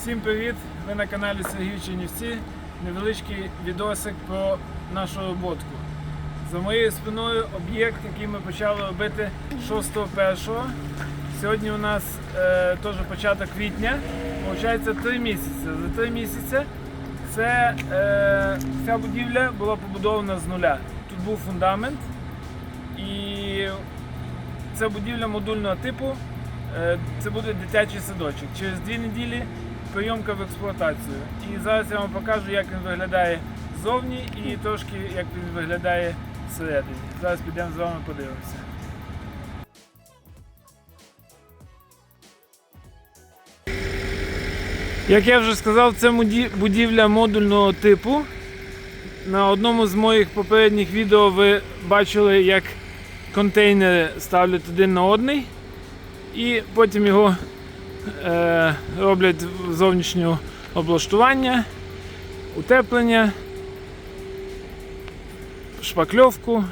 Всім привіт! Ви на каналі Сергій Чернівці. Невеличкий відосик про нашу роботку. За моєю спиною об'єкт, який ми почали робити 6.1. Сьогодні у нас е, теж початок квітня. Получається 3 місяці. За 3 місяці це, е, ця будівля була побудована з нуля. Тут був фундамент і це будівля модульного типу. Е, Це буде дитячий садочок. Через дві неділі прийомка в експлуатацію. І зараз я вам покажу, як він виглядає ззовні і трошки як він виглядає всередині. Зараз підемо з вами подивимося. Як я вже сказав, це будівля модульного типу. На одному з моїх попередніх відео ви бачили, як контейнери ставлять один на одний, і потім його роблять в зовнішнє облаштування, утеплення, шпакльовку.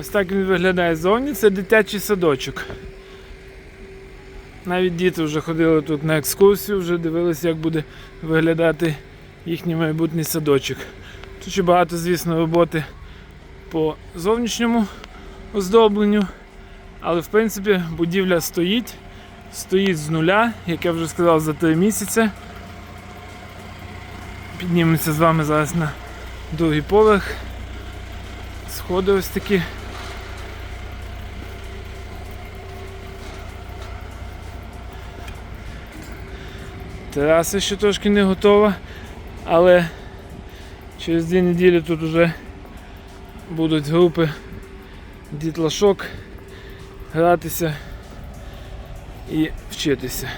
Ось так він виглядає ззовні. Це дитячий садочок. Навіть діти вже ходили тут на екскурсію, вже дивилися, як буде виглядати їхній майбутній садочок. Тут ще багато, звісно, роботи по зовнішньому оздобленню. Але в принципі будівля стоїть, стоїть з нуля, як я вже сказав, за 3 місяці. Піднімемося з вами зараз на другий поверх. Сходи ось такі. Тераса ще трошки не готова, але через дві неділі тут вже будуть групи дітлашок гратися і вчитися.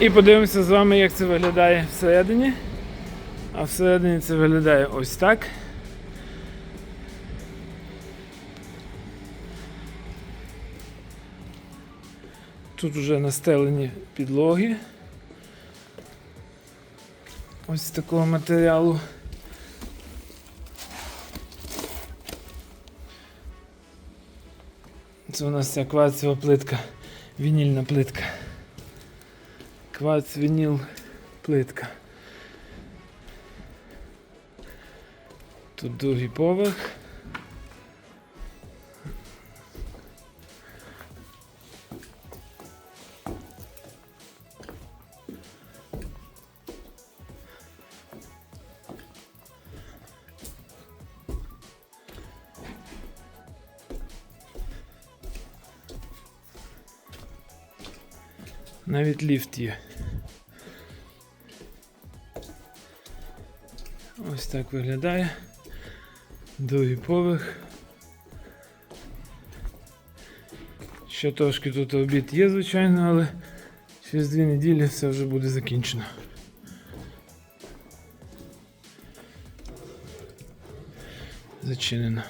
І подивимося з вами, як це виглядає всередині. А всередині це виглядає ось так. Тут вже настелені підлоги. Ось такого матеріалу. Це у нас ця кварцева плитка, вінільна плитка. Кварц, вініл, плитка. Тут другий поверх. Навіть ліфт є. Ось так виглядає. Другий поверх. Ще трошки тут робіт є, звичайно, але через дві неділі все вже буде закінчено. Зачинено.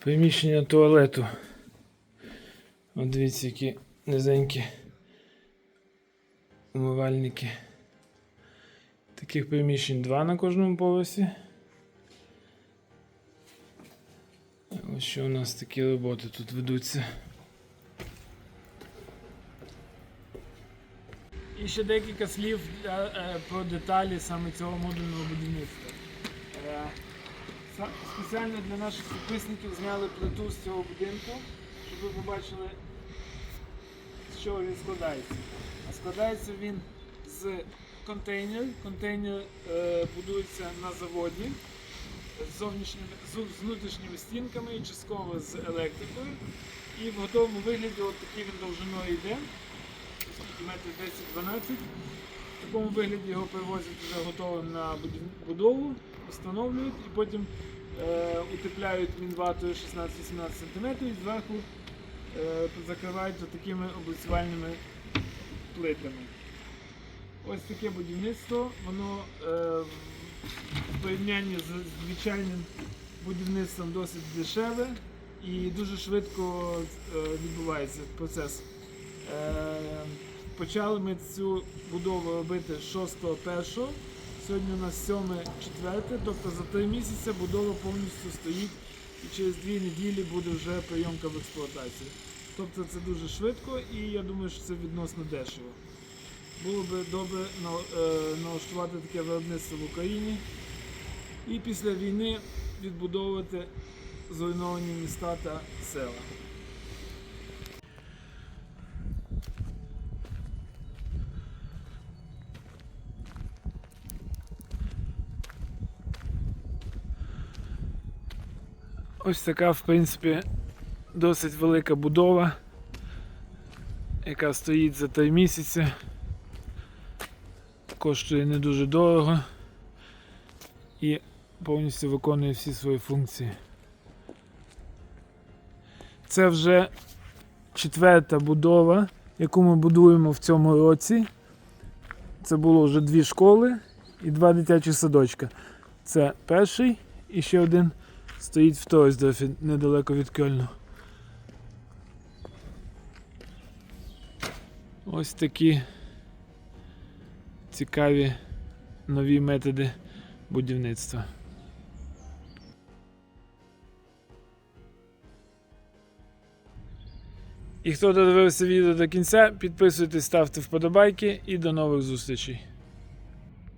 Приміщення туалету. От дивіться, які низенькі умивальники. Таких приміщень два на кожному поверсі. Ось що у нас такі роботи тут ведуться. І ще декілька слів е, про деталі саме цього модульного будівництва. Спеціально для наших підписників зняли плиту з цього будинку, щоб ви побачили, з чого він складається. А складається він з контейнер. Контейнер е, будується на заводі з, з, внутрішніми стінками і частково з електрикою. І в готовому вигляді от такий він довжиною йде. Метрів 10-12. В такому вигляді його привозять вже готовим на будову, встановлюють і потім утепляють мінватою 16-17 см і зверху е, закривають такими облицювальними плитами. Ось таке будівництво, воно е, в порівнянні з звичайним будівництвом досить дешеве і дуже швидко е, відбувається процес. Е, Почали ми цю будову робити 6.1. Сьогодні у нас 7.4, тобто за три місяці будова повністю стоїть і через дві неділі буде вже прийомка в експлуатацію. Тобто це дуже швидко і я думаю, що це відносно дешево. Було би добре е, налаштувати таке виробництво в Україні і після війни відбудовувати зруйновані міста та села. Ось така, в принципі, досить велика будова, яка стоїть за 3 місяці. Коштує не дуже дорого і повністю виконує всі свої функції. Це вже четверта будова, яку ми будуємо в цьому році. Це було вже дві школи і два дитячі садочка. Це перший і ще один стоїть в Тойсдорфі, недалеко від Кельну. Ось такі цікаві нові методи будівництва. І хто додивився відео до кінця, підписуйтесь, ставте вподобайки і до нових зустрічей.